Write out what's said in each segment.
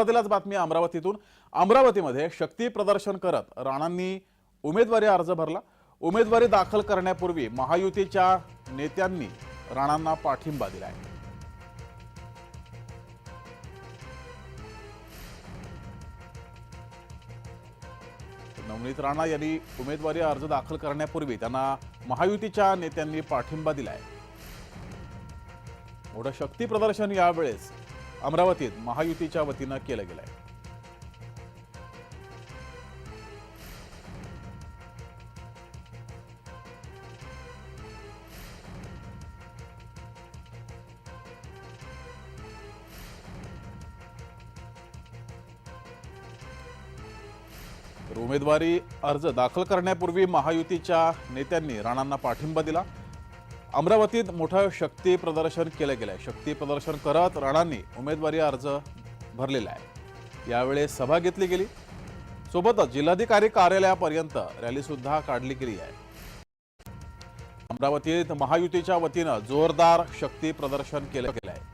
सुरुवातीलाच बातमी अमरावतीतून. अमरावतीमध्ये शक्ती प्रदर्शन करत राणांनी उमेदवारी अर्ज भरला. उमेदवारी दाखल करण्यापूर्वी महायुतीच्या नेत्यांनी राणांना पाठिंबा दिलाय. नवनीत राणा यांनी उमेदवारी अर्ज दाखल करण्यापूर्वी त्यांना महायुतीच्या नेत्यांनी पाठिंबा दिलाय. मोठं शक्ती प्रदर्शन यावेळेस अमरावतीत महायुतीच्या वतीनं केलं गेलंय. आहे उमेदवारी अर्ज दाखल करण्यापूर्वी महायुतीच्या नेत्यांनी राणांना पाठिंबा दिला. अमरावतीत मोठं शक्ती प्रदर्शन केलं गेलंय. शक्ती प्रदर्शन करत राणांनी उमेदवारी अर्ज भरलेला आहे. यावेळेस सभा घेतली गेली. सोबतच जिल्हाधिकारी कार्यालयापर्यंत रॅली सुद्धा काढली गेली आहे. अमरावतीत महायुतीच्या वतीनं जोरदार शक्ती प्रदर्शन केलं गेलं आहे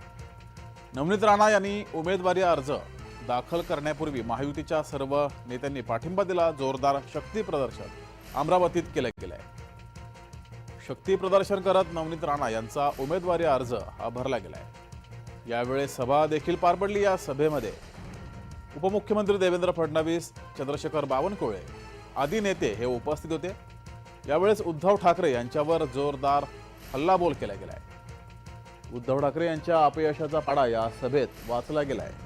नवनीत राणा यांनी उमेदवारी अर्ज दाखल करण्यापूर्वी महायुतीच्या सर्व नेत्यांनी पाठिंबा दिला. जोरदार शक्ती प्रदर्शन अमरावतीत केलं गेलं आहे शक्ती प्रदर्शन करत नवनीत राणा यांचा उमेदवारी अर्ज हा भरला गेला आहे यावेळेस सभा देखील पार पडली या सभेमध्ये. उपमुख्यमंत्री देवेंद्र फडणवीस चंद्रशेखर बावनकुळे आदी नेते हे उपस्थित होते. यावेळेस उद्धव ठाकरे यांच्यावर जोरदार हल्लाबोल केला गेला आहे उद्धव ठाकरे यांच्या अपयशाचा पाडा या सभेत वाचला गेला आहे